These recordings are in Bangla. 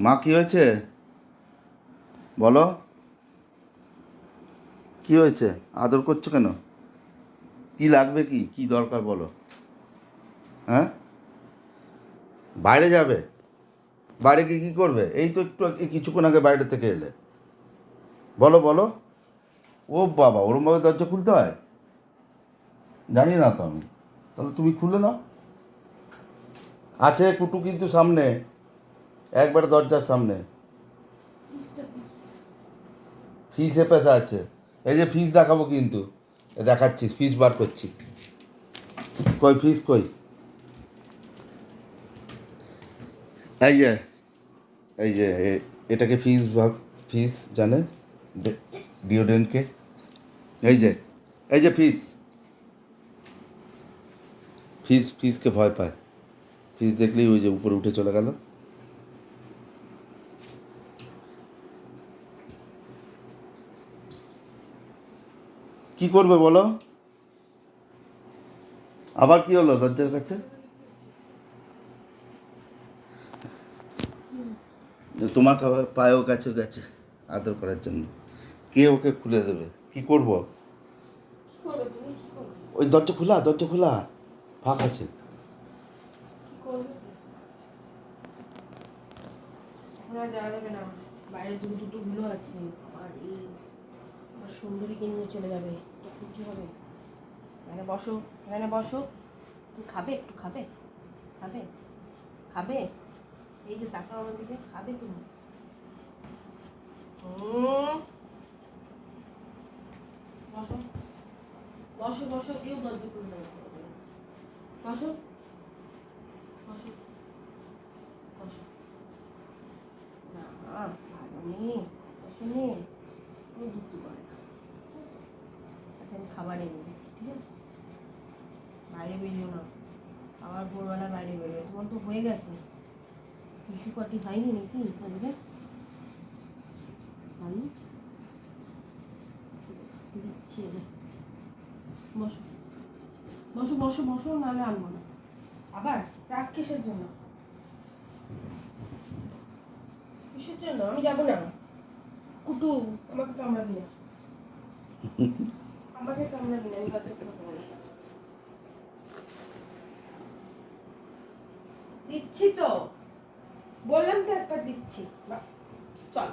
মা, কি হয়েছে? বলো। কি হয়েছে? আদর করছ কেন? কি লাগবে কি? কি দরকার বলো। হ্যাঁ? বাইরে যাবে? বাইরে গিয়ে কী করবে? এই তো একটু কিছুক্ষণ আগে বাইরে থেকে এলে। বলো বলো। ও বাবা, ওরমভাবে দরজা খুলতে হয়? জানি না তো আমি। তাহলে তুমি খুলে নাও। আছে কুটু কিন্তু সামনে। একবার দরজার সামনে। ফিসে পেশা আছে। এই যে ফিস দেখাবো কিন্তু। এ দেখাচ্ছি ফিস বার করছি। কই ফিস কই? এই যে এই যে এটাকে ফিস ভাব ফিস জানে? ডিওডেন্টকে এই যে এই যে ফিস ফিস ফিসকে ভয় পায়। ফিস দেখলেই ওই যে উপরে উঠে চলে গেল। কি করবে বলো? আবার কি হলো দরজার কাছে? তোমার খাবার পায়েও কাছে গেছে আদর করার জন্য। কে ওকে খুলে দেবে? কি করব? ওই দরজা খোলা দরজা খোলা। ফাঁক আছে। যাওয়া যাবে না। বাইরে দুটো দুটো গুলো আছে। আর এই সুন্দরীকে নিয়ে চলে যাবে। তখন কি হবে? এখানে বসো এখানে বসো। তুমি খাবে একটু, খাবে? খাবে? খাবে? এই যে তাকাও আমার দিকে, খাবে তুমি। বসো। বসো বসো, কেউ দরজা খুলবে না বসো। বসো। বসো। না, ভালো নেই। বসো নেই। দুঃখ করে আচ্ছা আমি খাবার এনে দিচ্ছি ঠিক আছে? বাইরে বেরিও না। আবার ভোরবেলা বাইরে বেরোবে তোমার তো হয়ে গেছে। শিশু পাটি হয়নি নাকি আজকে? আছে, দিচ্ছি। বসো। বসো বসো বসো নাহলে আনব না। আবার? রাগ কিসের জন্য? কিসের জন্য? আমি যাব না। কুটু আমাকে কামড়াবি না আমাকে কামড়াবি না আমি বাচ্চা খাব দিচ্ছি তো। বললাম তো একবার দিচ্ছি। চল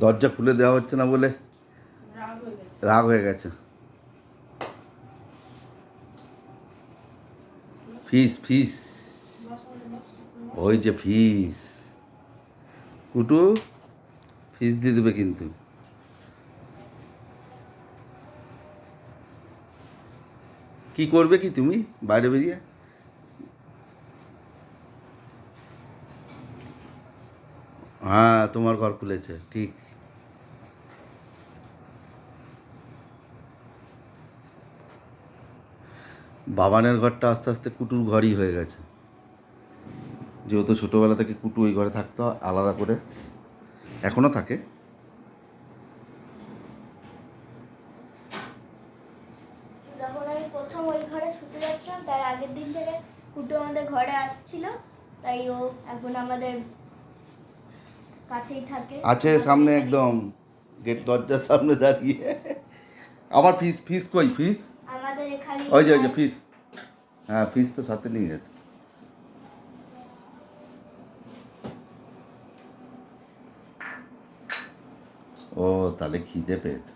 দরজা খুলে দেওয়া হচ্ছে না বলে? রাগ হয়ে গেছে। ফিস ফিস। ওই যে ফিস। কুটু, ফিস দিয়ে দেবে কিন্তু। কি করবে কি তুমি বাইরে বেরিয়ে? হ্যাঁ তোমার ঘর খুলেছে, ঠিক। বাবানের ঘরটা আস্তে আস্তে কুটুর ঘরই হয়ে গেছে। যেহেতু ছোটোবেলা থেকে কুটু ওই ঘরে থাকতো আলাদা করে এখনও থাকে। যখন আমি প্রথম ওই ঘরে শুতে যাচ্ছিলাম তার আগের দিন থেকে কুটু আমাদের ঘরে আসছিল তাই ও এখন আমাদের কাছেই থাকে। আছে সামনে একদম গেট দরজার সামনে দাঁড়িয়ে। আবার ফিস ফিস কই ফিস? আমাদের এখানে ওই যে ওই যে ফিস। হ্যাঁ ফিস তো সাথে নিয়ে গেছে। ও, তাহলে খিদে পেয়েছে।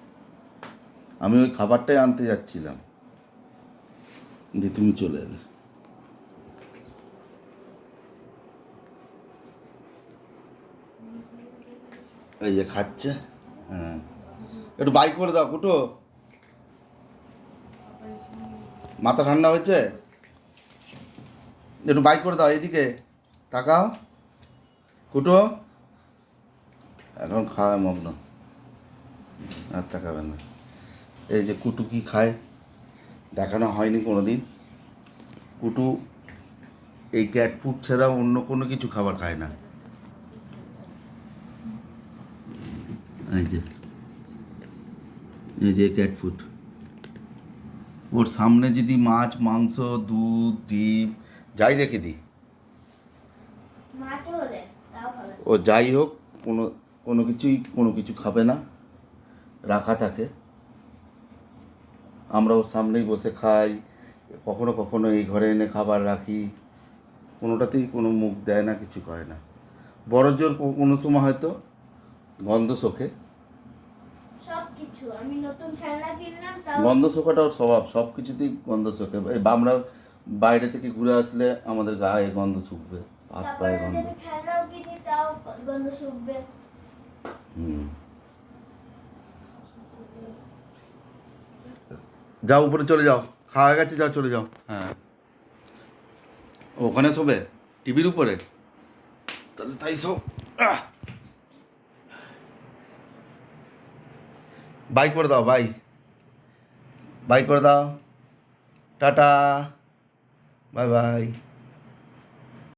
আমি ওই খাবারটাই আনতে যাচ্ছিলাম। যে তুমি চলে এলে। এই যে খাচ্ছে হ্যাঁ। একটু বাইক করে দাও, কুটো। মাথা ঠান্ডা হয়েছে? একটু বাইক করে দাও এদিকে তাকাও। কুটো। এখন খাওয়া মগ্ন। আর তাকাবে না। এই যে কুটু কি খায়? দেখানো হয়নি কোনো দিন কুটু এই ক্যাট ফুড ছাড়া অন্য কোনো কিছু খাবার খায় না। এই যে। এই যে ক্যাট ফুড ওর সামনে যদি মাছ মাংস দুধ ডিম যাই রেখে দিই। ও যাই হোক কোনো কোনো কিছুই কোনো কিছু খাবে না। রাখা থাকে। আমরাও সামনেই বসে খাই। কখনো কখনো এই ঘরে এনে খাবার রাখি। কোনোটাতেই কোনো মুখ দেয় না কিছু করে না। বড় জোর কোনো সময় হয়তো গন্ধ শোকে। সব কিছু আমি নতুন খেলনা কিনলাম তাও গন্ধ শোকাটা ওর স্বভাব সব কিছুতেই গন্ধ শোকে। আমরা বাইরে থেকে ঘুরে আসলে আমাদের গায়ে গন্ধ শুকবে হাত পায়ে গন্ধ। হুম। যাও উপরে চলে যাও। খাওয়া গেছে, যাও চলে যাও। হ্যাঁ। ওখানে শোবে? টিভির উপরে? তাহলে তাই শো! বাই করে দাও বাই বাই করে দাও। টাটা। Bye bye